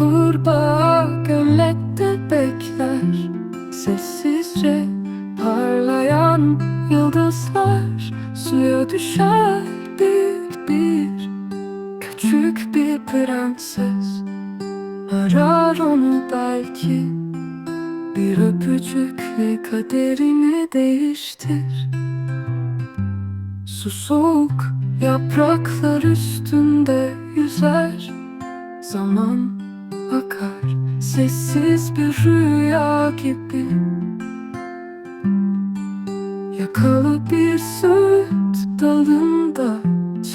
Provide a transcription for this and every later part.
Kurbağa göllette bekler. Sessizce parlayan yıldızlar Suya düşer bir. Küçük bir prenses Arar onu belki. Bir öpücükle kaderini değiştir. Su soğuk yapraklar üstünde yüzer. Zaman sessiz bir rüya gibi. Yakalı bir süt dalında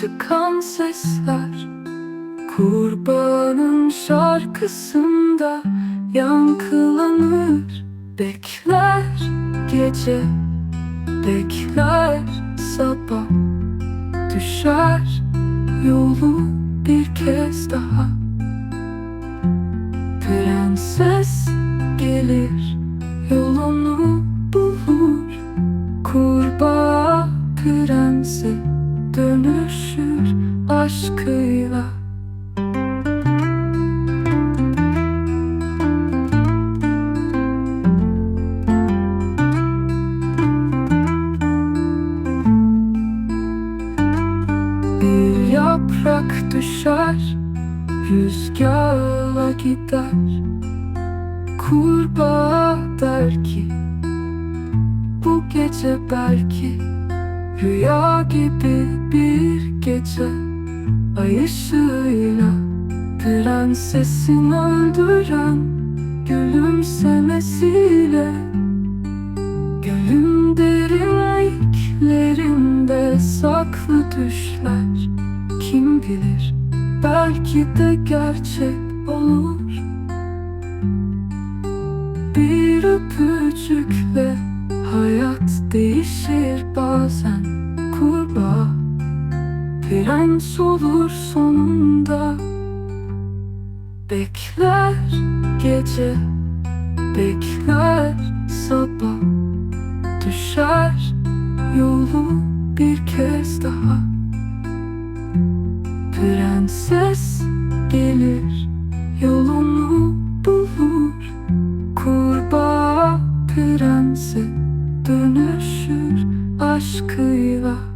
çıkan sesler. Kurbanın şarkısında yankılanır Bekler gece, bekler sabah. Düşer yolu bir kez daha Prenses gelir yolunu bulur. Kurbağa prense dönüşür aşkıyla. Bir yaprak düşer Rüzgarla gider. Kurbağa der ki Bu gece belki Rüya gibi bir gece. Ay ışığıyla Prensesin öldüren Gülümsemesiyle Gölün derinliklerinde saklı düşler. Kim bilir belki de gerçek olur Bir öpücükle hayat değişir bazen Kurbağa. Prens olur sonunda Bekler gece, bekler sabah. Düşer yolu bir kez daha. Prenses gelir yolunu bulur. Kurbağa prense dönüşür aşkıyla.